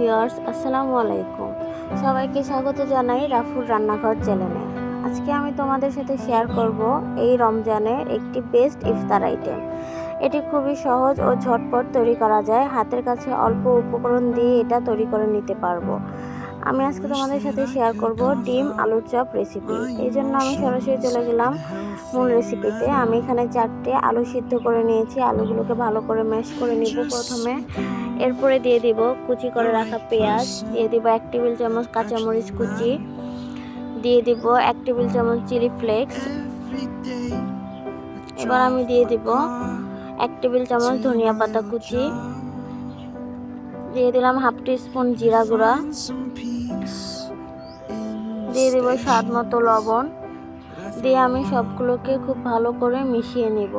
Viewers, আসসালামু আলাইকুম। সবাইকে স্বাগত জানাই রাফুর রান্নাঘর চ্যানেলে। আজকে আমি তোমাদের সাথে শেয়ার করব এই রমজানের একটি বেস্ট ইফতার আইটেম এটি খুবই সহজ ও ঝটপট তৈরি করা যায়। হাতের কাছে অল্প উপকরণ দিয়ে এটা তৈরি করে নিতে পারব। আমি আজকে তোমাদের সাথে শেয়ার করব ডিম আলুর চপ রেসিপি এই জন্য আমি সরাসরি চলে গেলাম মূল রেসিপিতে আমি এখানে চারটে আলু সিদ্ধ করে নিয়েছি। আলুগুলোকে ভালো করে ম্যাশ করে নিব প্রথমে। এরপরে দিয়ে দিব কুচি করে রাখা পেঁয়াজ। দিয়ে দিব এক টেবিল চামচ কাঁচামরিচ কুচি। দিয়ে দিব এক টেবিল চামচ চিলি ফ্লেক্স এবার আমি দিয়ে দিব এক টেবিল চামচ ধনিয়া পাতা কুচি। দিয়ে দিলাম হাফ টি স্পুন জিরা গুঁড়া। দিয়ে দেবো স্বাদ মতো লবণ। দিয়ে আমি সবগুলোকে খুব ভালো করে মিশিয়ে নিব।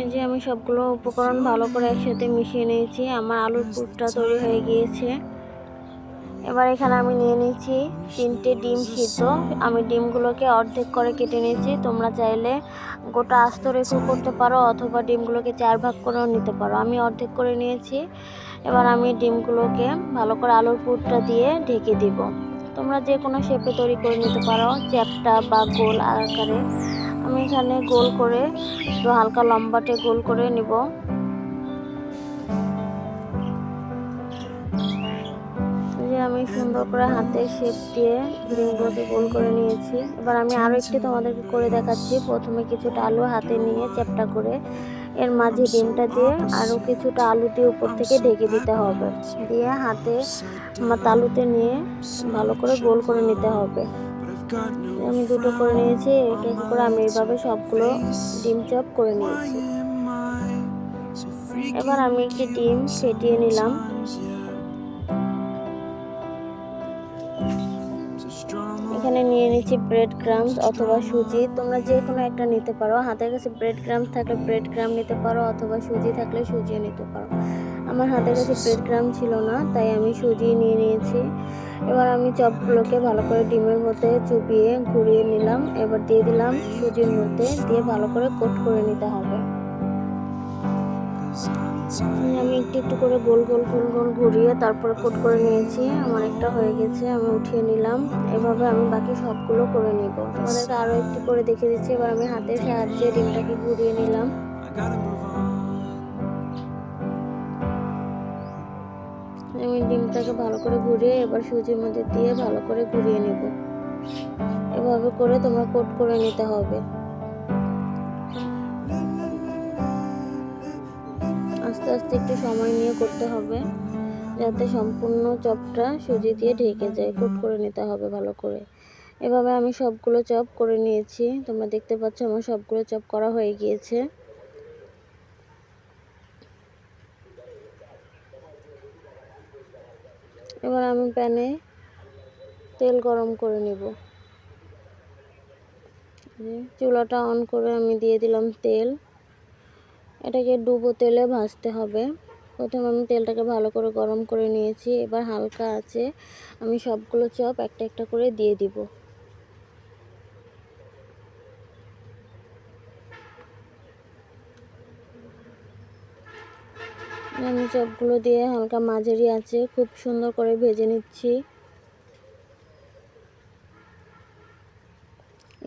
এই যে আমি সবগুলো উপকরণ ভালো করে একসাথে মিশিয়ে নিয়েছি। আমার আলুর পুরটা তৈরি হয়ে গিয়েছে। এবার এখানে আমি নিয়ে নিয়েছি তিনটে ডিম সিদ্ধ। আমি ডিমগুলোকে অর্ধেক করে কেটে নিয়েছি। তোমরা চাইলে গোটা আস্ত রেখেও করতে পারো অথবা ডিমগুলোকে চার ভাগ করেও নিতে পারো। আমি অর্ধেক করে নিয়েছি। এবার আমি ডিমগুলোকে ভালো করে আলুর পুরটা দিয়ে ঢেকে দিব। তোমরা যে কোনো শেপে তৈরি করে নিতে পারো, চ্যাপটা বা গোল আকারে। আমি এখানে গোল করে একটু হালকা লম্বাটে গোল করে নিব। আমি সুন্দর করে হাতে শেপ দিয়ে ডিমগুলোকে গোল করে নিয়েছি। এবার আমি আরও একটি তোমাদেরকে করে দেখাচ্ছি। প্রথমে কিছুটা আলু হাতে নিয়ে চ্যাপটা করে এর মাঝে ডিমটা দিয়ে আরও কিছুটা আলু দিয়ে উপর থেকে ঢেকে দিতে হবে। দিয়ে হাতে তালুতে নিয়ে ভালো করে গোল করে নিতে হবে। আমি দুটো করে নিয়েছি, এক এক করে আমি এইভাবে সবগুলো ডিম চপ করে নিয়েছি। এবার আমি একটি ডিম ফেটিয়ে নিলাম। এখানে নিয়ে নিচ্ছি ব্রেড ক্রামস অথবা সুজি। তোমরা যে কোনো একটা নিতে পারো। হাতের কাছে ব্রেড ক্রামস থাকলে ব্রেড ক্রাম নিতে পারো, অথবা সুজি থাকলে সুজিও নিতে পারো। আমার হাতের কাছে ব্রেড ক্রাম ছিল না, তাই আমি সুজি নিয়ে নিয়েছি। এবার আমি চপগুলোকে ভালো করে ডিমের মধ্যে চুপিয়ে ঘুরিয়ে নিলাম। এবার দিয়ে দিলাম সুজির মধ্যে, দিয়ে ভালো করে কোট করে নিতে হবে। আমি একটু একটু করে গোল গোল গোল গোল ঘুরিয়ে তারপরে কোট করে নিয়েছি। আমার একটা হয়ে গেছে আমি উঠিয়ে নিলাম। এভাবে আমি বাকি সবগুলো করে নিব। তোমাদেরকে আরও একটু করে দেখে দিচ্ছি। এবার আমি হাতের সাহায্যে ডিমটাকে ঘুরিয়ে নিলাম। আমি ডিমটাকে ভালো করে ঘুরিয়ে এবার সুজির মধ্যে দিয়ে ভালো করে ঘুরিয়ে নেব। এভাবে করে তোমরা কোট করে নিতে হবে। আস্তে একটু সময় নিয়ে করতে হবে। যাতে সম্পূর্ণ চপটা সুজি দিয়ে ঢেকে যায়। কোট করে নিতে হবে ভালো করে। এভাবে আমি সবগুলো চপ করে নিয়েছি। তোমরা দেখতে পাচ্ছ আমার সবগুলো চপ করা হয়ে গিয়েছে। এবার আমি প্যানে তেল গরম করে নেব। চুলাটা অন করে আমি দিয়ে দিলাম তেল। এটাকে ডুবো তেলে ভাজতে হবে। প্রথমে আমি তেলটাকে ভালো করে গরম করে নিয়েছি। এবার হালকা আছে, আমি সবগুলো চপ একটা একটা করে দিয়ে দিব। আমি চপগুলো দিয়ে হালকা মাঝারি আছে, খুব সুন্দর করে ভেজে নিচ্ছি।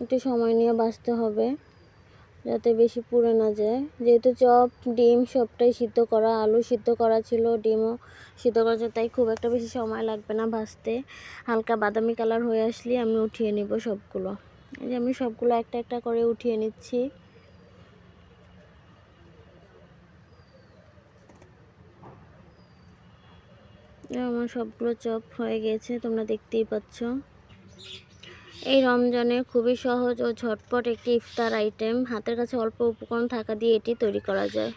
একটু সময় নিয়ে বাঁচতে হবে। যাতে বেশি পুড়ে না যায়। যেহেতু চপ, ডিম সবটাই সিদ্ধ করা, আলু সিদ্ধ করা ছিল, ডিমও সিদ্ধ করা ছিল, তাই খুব একটা বেশি সময় লাগবে না ভাজতে। হালকা বাদামি কালার হয়ে আসলে আমি উঠিয়ে নিব সবগুলো। এই যে আমি সবগুলো একটা একটা করে উঠিয়ে নিচ্ছি। আমার সবগুলো চপ হয়ে গেছে, তোমরা দেখতেই পাচ্ছ। এই রমজানে খুবই সহজ ও ঝটপট একটি ইফতার আইটেম হাতের কাছে অল্প উপকরণ থাকা দিয়ে এটি তৈরি করা যায়।